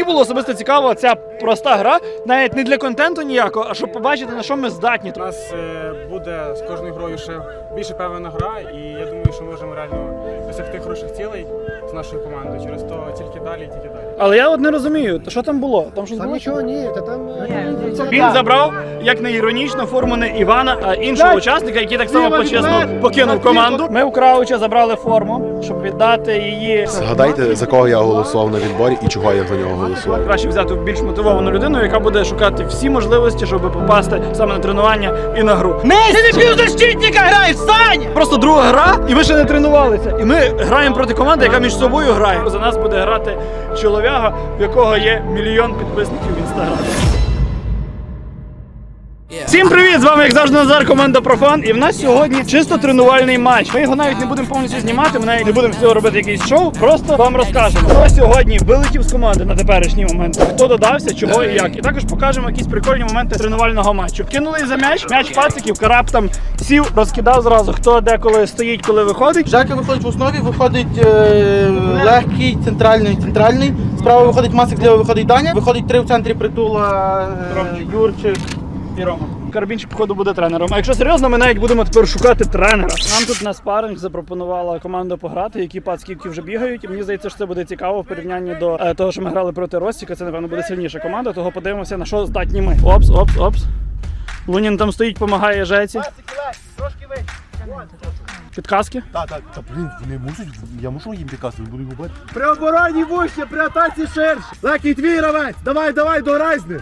Мені було особисто цікаво ця проста гра, навіть не для контенту ніякого, а щоб побачити, на що ми здатні. У нас е, буде з кожною грою ще більше певна гра, і я думаю, що можемо реально досягти хороших цілей з нашою командою. Через то тільки далі, тільки далі. Але я от не розумію, то що там було? Там щось Там було? нічого ні, та там. е, Він забрав, як не іронічно, форму не Івана, а іншого учасника, який так само почесно покинув команду. Ми у Крауча забрали форму, щоб віддати її. Згадайте, за кого я голосував на відборі і чого я за нього голосував. Краще взяти більш мотивовану людину, яка буде шукати всі можливості, щоб попасти саме на тренування і на гру. Ти не півзащитника граєш, Сань! Просто друга гра, і ми ще не тренувалися. І ми граємо проти команди, яка між собою грає. За нас буде грати чолов'яга, в якого є мільйон підписників в інстаграмі. Всім привіт! З вами як завжди Назар, команда Профан. І в нас сьогодні чисто тренувальний матч. Ми його навіть не будемо повністю знімати, ми навіть не будемо з цього робити якийсь шоу. Просто вам розкажемо. Хто сьогодні вилетів з команди на теперішній момент, хто додався, чого і як. І також покажемо якісь прикольні моменти тренувального матчу. Кинули за м'яч, м'яч пациків, караб там сів, розкидав зразу, хто де коли стоїть, коли виходить. Жака виходить в основі, виходить е, легкий, центральний, центральний. Справа виходить Масик, зліва виходить Даня. Виходить три в центрі притула е, Юрчик. і Рома. Карабінчик, походу, буде тренером. А якщо серйозно, ми навіть будемо тепер шукати тренера. Нам тут на спаринг запропонувала команда пограти, які пацківки вже бігають. І мені здається, що це буде цікаво в порівнянні до е, того, що ми грали проти Ростіка. Це, напевно, буде сильніша команда, того подивимося, на що здатні ми. Опс, опс, опс. Лунін там стоїть, допомагає Жеці. Підказки. Так, так, та блін, вони мусять, я мушу їм підказувати, буду губити. При обороні вище, при атаці ширше. Легкий твій гравець. Давай, давай, дограй з ним.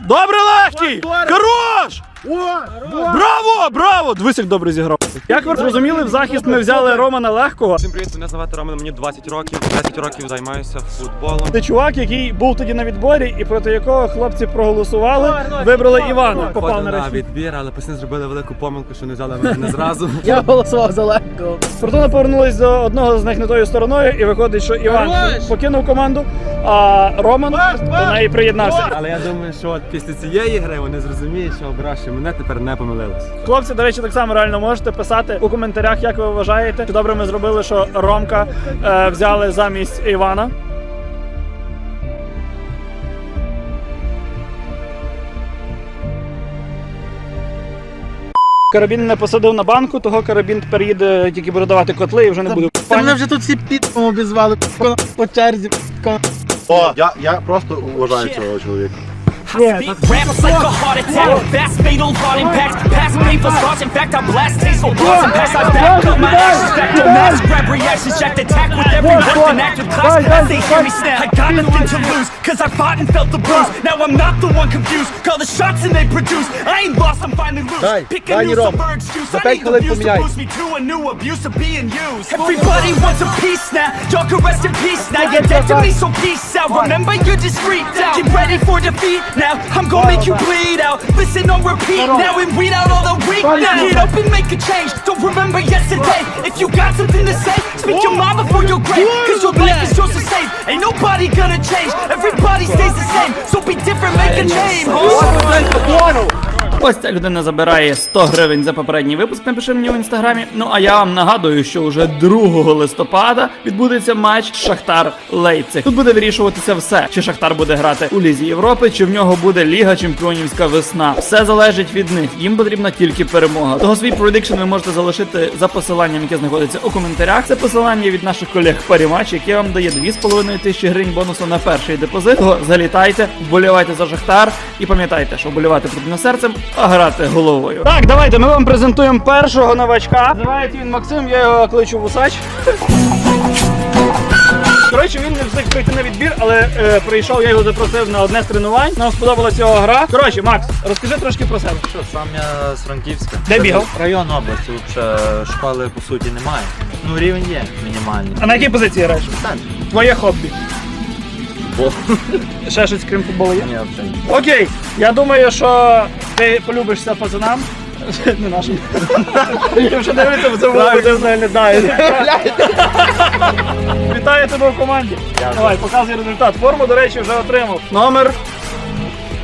Добре, легкий! Хорош! Браво! Браво! Дивись, як добре зіграв. Як ви зрозуміли, в захист ми взяли Романа Легкого. Всім привіт, мене звати Роман, мені 20 років. 10 років займаюся футболом. Це чувак, який був тоді на відборі, і проти якого хлопці проголосували, вибрали Івана. Попав на на відбір, але після зробили велику помилку, що не взяли мене не зразу. Я голосував за легкого. Фортуна повернулась до одного з них не тою стороною, і виходить, що Іван покинув команду, а Роман до неї приєднався. Але я думаю, що от після цієї гри вони зрозуміють, що обравши мене тепер не помилились. Хлопці, до речі, так само реально можете писати у коментарях, як ви вважаєте, чи добре ми зробили, що Ромка е, взяли замість Івана. Карабін не посадив на банку, того карабін тепер їде, тільки буде давати котли і вже не буде. Мене вже тут всі підком обізвали по черзі. О, я, я просто вважаю цього чоловіка. yeah, speak raps like a heart attack. Fast fatal heart impact Past me for starch In fact I blast tasteful thoughts and pass. I back up my ashes Back to mask Grab reactions Jacked attack with every word And act with class. As they hear me snap. I got nothing to lose Cause I fought and felt the bruise. Now I'm not the one confused Call the shots and they produce. I ain't lost I'm finally loose. Pick a new summer excuse I need the views to boost me to a new abuse of being used. Everybody wants a peace now. Y'all can rest in peace now. You're dead to me so peace out. Remember you're just freaked out Get ready for defeat now. I'm gonna make you bleed out. Listen on repeat now and weed out all the weak now. Get up and make a change. Don't remember yesterday. If you got something to say, speak your mind before your grave. Cause your life is yours to save. Ain't nobody gonna change. Everybody stays the same. So be different, make a name. huh? Ось ця людина забирає 100 гривень за попередній випуск. Напиши мені в інстаграмі. Ну а я вам нагадую, що вже 2 листопада відбудеться матч Шахтар Лейпциг. Тут буде вирішуватися все. Чи Шахтар буде грати у Лізі Європи, чи в нього буде Ліга Чемпіонівська весна. Все залежить від них. Їм потрібна тільки перемога. Того свій предикшн ви можете залишити за посиланням, яке знаходиться у коментарях. Це посилання від наших колег Парімач, яке вам дає 2,5 тисячі гривень бонусу на перший депозит. Того залітайте, вболівайте за Шахтар і пам'ятайте, що вболівати потрібно серцем, а грати головою. Так, давайте ми вам презентуємо першого новачка. Називається він Максим, я його кличу Вусач. Коротше, він не встиг прийти на відбір, але е, прийшов, я його запросив на одне з тренувань. Нам сподобалася його гра. Коротше, Макс, розкажи трошки про себе. Що, сам я з Франківська. Де бігав? Район області, взагалі школи по суті немає. Ну рівень є мінімальний. А на якій позиції граєш? Так. Твоє хобі. Бо. Ще щось крім футболу є? Ні, взагалі. Окей, я думаю, що ти полюбишся пацанам. Не нашим. Я вже дивиться це було буде виглядає. Вітаю тебе в команді. Давай, показуй результат. Форму, до речі, вже отримав. Номер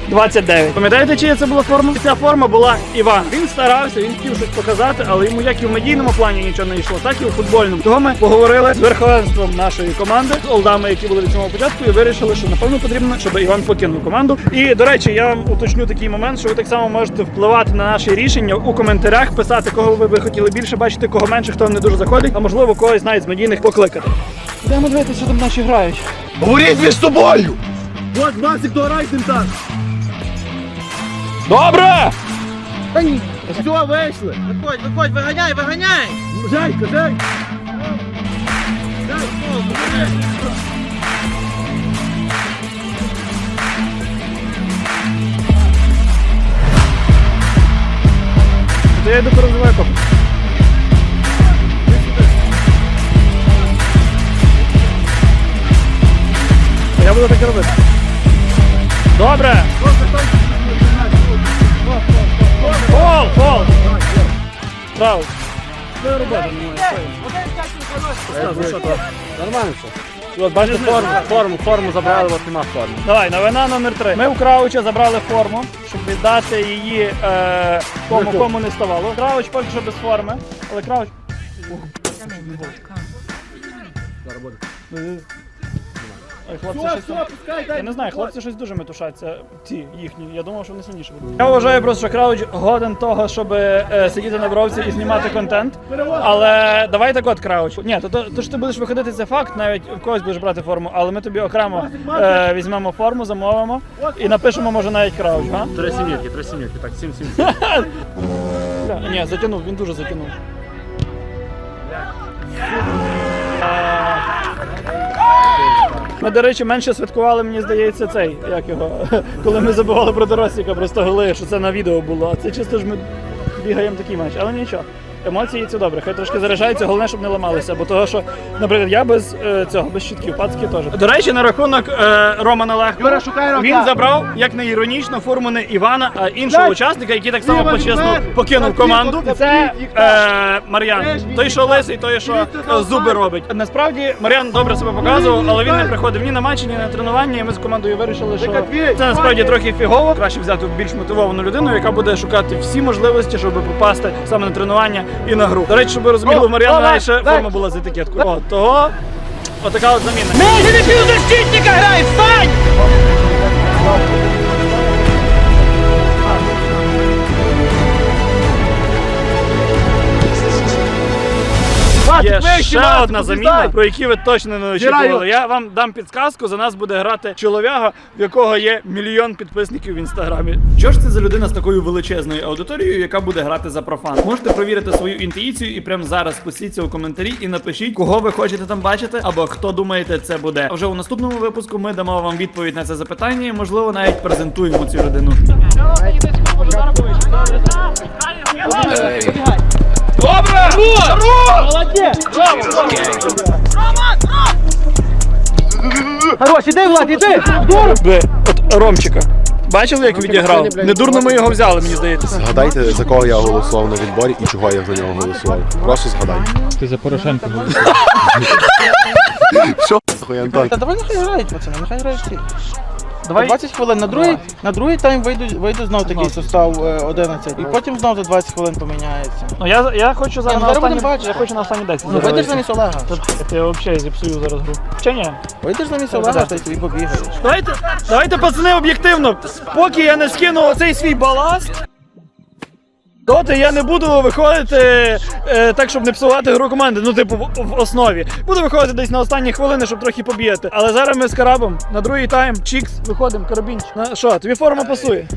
29. Пам'ятаєте, чия це була форма? Ця форма була Іван. Він старався, він хотів щось показати, але йому як і в медійному плані нічого не йшло, так і у футбольному. Того ми поговорили з верховенством нашої команди, з олдами, які були від самого початку, і вирішили, що напевно потрібно, щоб Іван покинув команду. І до речі, я вам уточню такий момент, що ви так само можете впливати на наші рішення у коментарях, писати, кого ви би хотіли більше бачити, кого менше, хто вам не дуже заходить, а можливо когось навіть з медійних покликати. Йдемо дивитися, що там наші грають. Говоріть між собою! От, Максик, дограй тим так! Добре! Все, вийшли! Виходь, виходь, виганяй, виганяй! Жайка, Жайка! То я йду перезиваю коп. Я буду так робити. Добре! Фол, Право. Це робота. Нормально все. От бачите форму, форму, форму забрали, от нема форми. Давай, новина номер три. Ми у Крауча забрали форму, щоб віддати її е, тому, кому не ставало. Крауч поки що без форми, але Крауч. Ой, хлопці, щось там- Я не знаю, хлопці щось дуже метушаться, ці їхні. Я думав, що вони сильніші будуть. Я вважаю просто, що Крауч годен того, щоб е, сидіти на бровці і знімати контент. Але давай так от Крауч. Ні, то, то, то що ти будеш виходити, це факт, навіть в когось будеш брати форму, але ми тобі окремо е, візьмемо форму, замовимо і напишемо, може, навіть Крауч, га? Три сім'їки, три сім'їки, так, сім, сім, сім. Бля, Ні, затягнув, він дуже затягнув. Ми, до речі, менше святкували, мені здається, цей, як його, коли ми забували про Доросіка, просто голи, що це на відео було. А це чисто ж ми бігаємо такий матч, але нічого. Емоції це добре, хай трошки заряджаються, головне, щоб не ламалися. Бо того, що, наприклад, я без е, цього, без щитків, пацки теж. До речі, на рахунок е, Романа Легкого, він забрав, як не іронічно, форму не Івана, а іншого учасника, який так само почесно покинув команду. Це е, Мар'ян. Той, що лисий, той, що е, зуби робить. Насправді Мар'ян добре себе показував, але він не приходив ні на матчі, ні на тренування. І ми з командою вирішили, що це насправді трохи фігово. Краще взяти більш мотивовану людину, яка буде шукати всі можливості, щоб попасти саме на тренування і на гру. До речі, щоб ви розуміли, у Мар'яна раніше ще форма була з етикеткою. О, того отака от заміна. защитника грає! встань! Є ще одна заміна, про яку ви точно не очікували. Я вам дам підсказку. За нас буде грати чолов'яга, в якого є мільйон підписників в інстаграмі. Що ж це за людина з такою величезною аудиторією, яка буде грати за профан? Можете провірити свою інтуїцію і прямо зараз пустіться у коментарі і напишіть, кого ви хочете там бачити, або хто думаєте, це буде. А вже у наступному випуску ми дамо вам відповідь на це запитання, і можливо навіть презентуємо цю людину. Добре! Хорош, іди, Влад, іди! Би, от Ромчика. Бачили, як відіграв? Недурно ми його взяли, мені здається. Згадайте, за кого я голосував на відборі і чого я за нього голосував. Просто згадайте. Ти за Порошенко Що? Та давай нехай грають, пацани, нехай грають всі. Давай 20 хвилин на другий, на другий тайм вийду, вийду знов такий состав е, 11. І потім знов за 20 хвилин поміняється. Ну я, я хочу зараз Ні, ну на зараз останні, будемо бачити. я хочу на останні 10. Ну вийдеш замість Олега. Я взагалі зіпсую зараз гру. Чи ні? Вийдеш замість Олега, то й тобі побігаєш. Давайте, давайте, пацани, об'єктивно. Поки я не скину оцей свій баласт, доти я не буду виходити е, так, щоб не псувати гру команди. Ну, типу, в, в основі. Буду виходити десь на останні хвилини, щоб трохи побігати. Але зараз ми з карабом на другий тайм. Чікс, виходимо, карабінчик. На що, тобі форма пасує?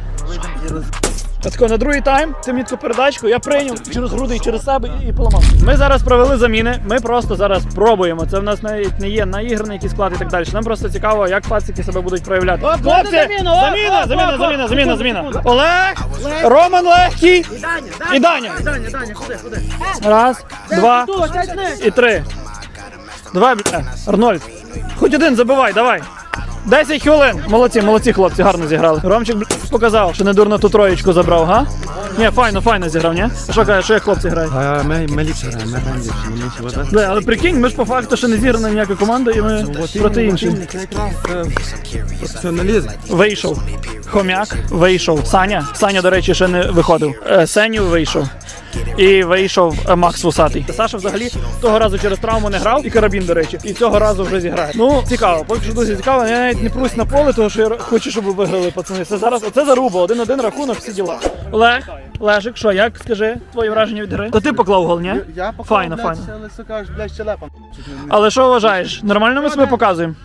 Тако, на другий тайм ти мені таку передачку, я прийняв через груди і через себе і, і поламав. Ми зараз провели заміни. Ми просто зараз пробуємо. Це в нас навіть не є наіграний якийсь склад і так далі. Нам просто цікаво, як пацики себе будуть проявляти. Хлопці, заміна, заміна, заміна, заміна, заміна, заміна. Олег, Роман Легкий і Даня. Раз, два і три. Давай, бля, Арнольд. Хоч один забивай, давай. 10 хвилин. Молодці, молодці, хлопці, гарно зіграли. Ромчик бля, показав, що не дурно ту троєчку забрав, га? Ні, файно, файно зіграв, ні? А Що каже, що як хлопці грають? А ми, ми ліпше граємо, ми граємо ліпше, ми ліпше вода. Бля, але прикинь, ми ж по факту ще не зіграна ніяка команда, і ми проти інших. Е, професіоналізм. Вийшов. Хомяк вийшов. Саня. Саня, до речі, ще не виходив. Е, Сеню вийшов і вийшов е, Макс Вусатий. Саша взагалі того разу через травму не грав і карабін, до речі, і цього разу вже зіграє. Ну цікаво, поки що дуже цікаво. Я навіть не прусь на поле, тому що я хочу, щоб виграли пацани. Це зараз оце заруба, один-один рахунок, всі діла. Олег, Лежик, що як? Скажи твої враження від гри? То ти поклав гол, ні? Я поклав, Файно, блядь, файно. але. Але що вважаєш? Нормально ми себе показуємо?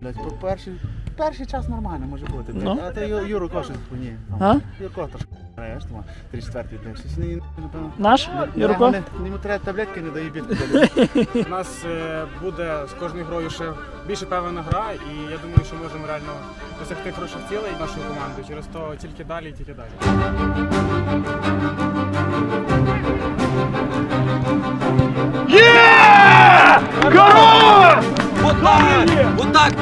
Блять, по перший, перший час нормально може бути. Ну. А ти Юру Кошин, ні. там. Юрко, то. 34-й день сусідні, напевно. Наш? Юрко? Йому треба таблетки, не даю бід. У нас е, буде з кожною грою ще більше певна гра, і я думаю, що можемо реально досягти хороших цілей нашої команди. Через то тільки далі і тільки далі.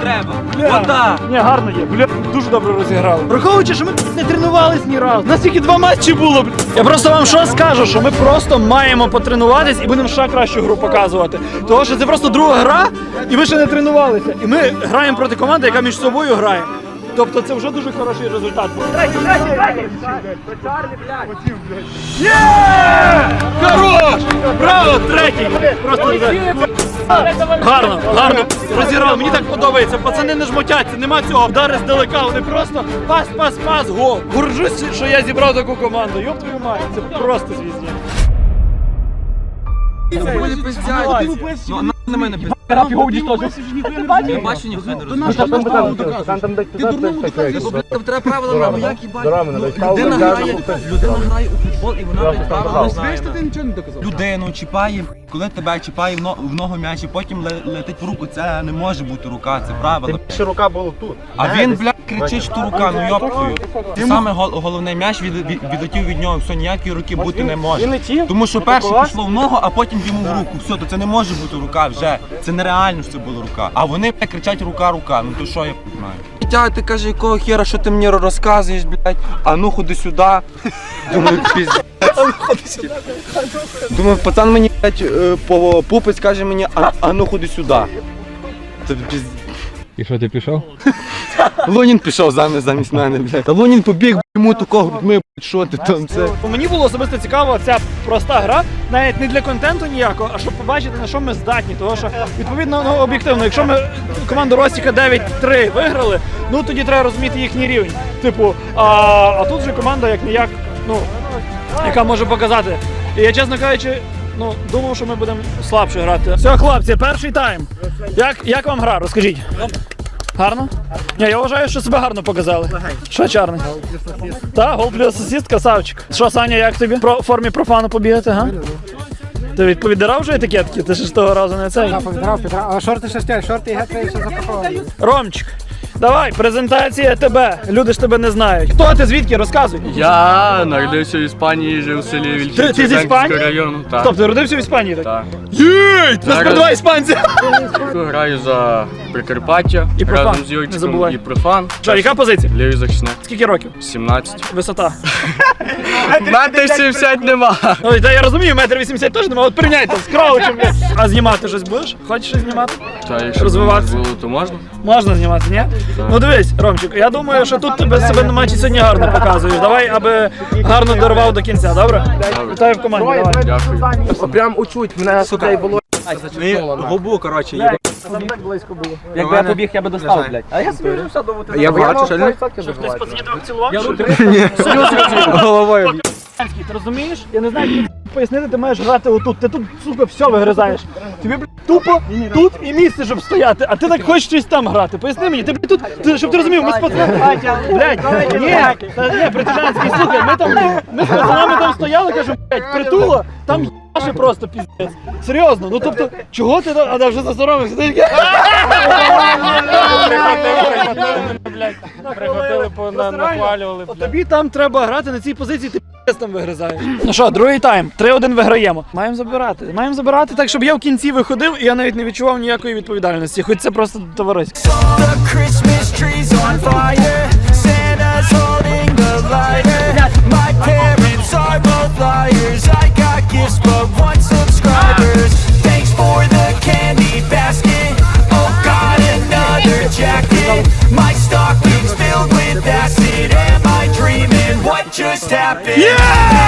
Треба! Вода. Ні, гарно є. Бля, дуже добре розіграли. Враховуючи, що ми не тренувались ні разу. У нас тільки два матчі було. бля. Я просто вам що скажу, що ми просто маємо потренуватись і будемо ще кращу гру показувати. Тому що це просто друга гра, і ми ще не тренувалися. І ми граємо проти команди, яка між собою грає. Тобто це вже дуже хороший результат. Третій, третій, третій! Є! Хорош! Браво, третій! Просто гарно, гарно розіграв. Мені так подобається. Пацани не жмотяться, нема цього. Удари здалека. Вони просто пас, пас, пас, гол. Горжусь, що я зібрав таку команду. Йоп твою мать, це просто звізня. На мене пиздять. Я бачу, ніхто не розуміє. Там треба правила нам, як їбать. Людина грає, людина грає у футбол і вона під правилами знає. Людину чіпає, коли тебе чіпає в но- в ногу м'яч і потім ле- летить в руку, це не може бути рука, це правило. Ще рука була тут. А він, блядь, кричить, що рука, ну йоптую. Саме гол- головне м'яч від, від, відлетів від нього, все, ніякої руки бути не може. Тому що перше пішло в ногу, а потім йому в руку. Все, то це не може бути рука вже. Це нереально, що це була рука. А вони блядь, кричать рука, рука. Ну то що я знаю? Тя, ти каже, якого хера, що ти мені розказуєш, блядь? А ну ходи сюди. Думаю, піздець. Думаю, пацан мені блядь, е, по пупець каже мені, а, а ну ходи сюди. Це піздець. І що, ти пішов? Лунін пішов замість, замість мене, блядь. Та Лунін побіг, б, йому такого грудьми, блядь, що ти там це. Мені було особисто цікаво ця проста гра, навіть не для контенту ніякого, а щоб побачити, на що ми здатні. Тому що, відповідно, ну, об'єктивно, якщо ми команду Ростіка 9-3 виграли, ну тоді треба розуміти їхній рівень. Типу, а, а тут же команда як ніяк, ну, яка може показати. І я, чесно кажучи, ну, думав, що ми будемо слабше грати. Все, хлопці, перший тайм. Як, як вам гра? Розкажіть. Гарно? Ні, я вважаю, що себе гарно показали. Що чарний? Так, гол плюс асист, красавчик. Що, Саня, як тобі? Про формі профану побігати, га? Ти відповідав вже етикетки? Ти ж того разу не цей. А шорти ще стяг, шорти і гетри ще запаковані. Ромчик, давай, презентація тебе. Люди ж тебе не знають. Хто ти звідки? Розказуй. Я народився в Іспанії, жив в селі Ти- ти з Іспанії? району. Так. Стоп, ти родився в Іспанії, так? Так. Єй! Нас Зараз- два іспанці. Граю за Прикарпаття І профан, разом з не Юрчиком забувай. і профан. Що, яка позиція? Лівий захисник. Скільки років? 17. Висота. Метр 70 нема. Ой, та я розумію, метр вісімдесят теж немає, от порівняйте з Краучем. А знімати щось будеш? Хочеш щось знімати? Та якщо Розвиватися. було, то можна. Можна знімати, ні? Ну дивись, Ромчик, я думаю, що тут тебе себе на матчі сьогодні гарно показуєш. Давай, аби гарно дорвав до кінця, добре? Вітаю в команді, давай. Дякую. Прям учуть, мене сука було. Губу, коротше, є. Так близько було. Якби я побіг, я би достав, блядь. А я собі Я бачу, що не Хтось пацанів цілував? головою. Ти розумієш? Я не знаю, пояснити, ти маєш грати отут. Ти тут, сука, все вигризаєш. Тобі, блядь, тупо тут і місце, щоб стояти, а ти так хочеш щось там грати. Поясни мені, ти, блядь, тут, ти, щоб ти розумів, ми з пацанами... Блядь, ні, та, ні, британський, слухай, ми там, ми з пацанами там стояли, кажу, блядь, притула, там їбаше просто піздець. Серйозно, ну тобто, чого ти, там- а да, вже засоромився, ти такий... Прихотили, нахвалювали. Тобі там треба грати на цій позиції, ти там вигризає. Ну що, другий тайм. 3-1 виграємо. Маємо забирати. Маємо забирати так, щоб я в кінці виходив і я навіть не відчував ніякої відповідальності. Хоч це просто товарисько. But happy. Yeah!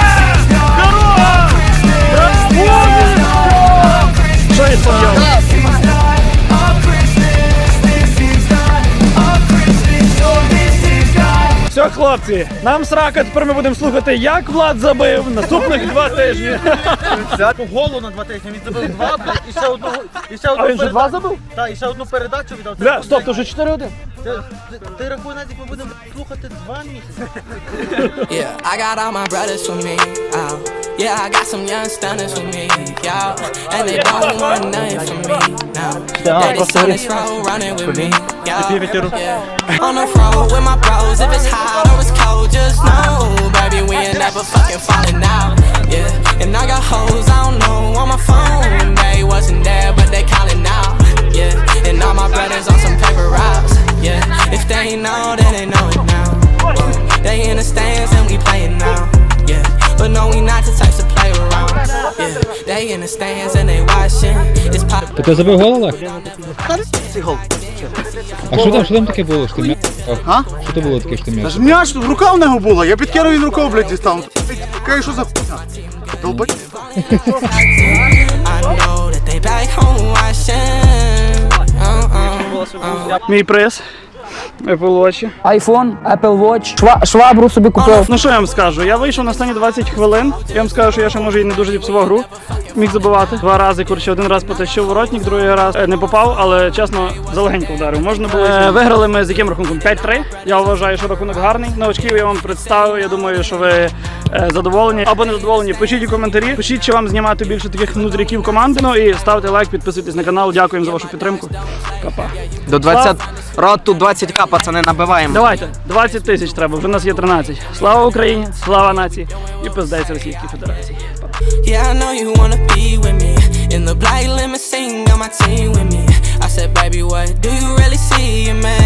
Хлопці, нам срака, тепер ми будемо слухати, як Влад забив наступних два тижні. Голу на два тижні, він забив два, блядь, і ще одну, і ще одну А він же два забив? Так, і ще одну передачу віддав. Це, Бля, стоп, то вже 4-1. Ти, ти, ти рахуй, навіть ми будемо слухати два місяці. Yeah, I got all my brothers with me. Oh, yeah, I got some young stunners with me. Yeah, and they don't want nothing from me. No, they just on this road running with me. Yeah, yeah. On the road with my bros. If it's hot or it's cold, just know, baby, we ain't never fucking falling out. Yeah, and I got hoes I don't know on my phone. They wasn't there, but they calling now. Yeah, and all my brothers on some paper routes. Yeah, if they ain't know, then they know it now. They in the stands and we playing now. But no, we not the types to play around. Yeah, they in the stands and they watching. It's pop. Ти забив гол, Олег? А що там, що там таке було? Що ти м'яч? А? Що то було таке, що ти Та м'яч? ж м'яч, рука в нього була, я підкинув він рукою, блядь, дістав. Каже, що за хуйня? Долбать. I know that they back home watching. Uh-uh, uh. Мій приз. Apple Watch. Айфон, Apple Watch, шва, швабру собі купив. Ну що я вам скажу? Я вийшов на останні 20 хвилин. Я вам скажу, що я ще може і не дуже зіпсував гру. Міг забивати. Два рази, коротше, один раз потащив воротник, другий раз е, не попав, але чесно, залегенько вдарив. Можна було. Е, виграли ми з яким рахунком? 5-3. Я вважаю, що рахунок гарний. Новачків я вам представив. Я думаю, що ви е, задоволені або не задоволені. Пишіть у коментарі. Пишіть, чи вам знімати більше таких внутріків команди. Ну і ставте лайк, підписуйтесь на канал. Дякуємо за вашу підтримку. Капа. До 20... Рот тут 20к, пацани, набиваємо. Давайте, 20 тисяч треба, вже у нас є 13. Слава Україні, слава нації і пиздець Російській Федерації. Yeah, I know you wanna be with me. In the black lemon sing on my team with me. I said, baby, what do you really see in me?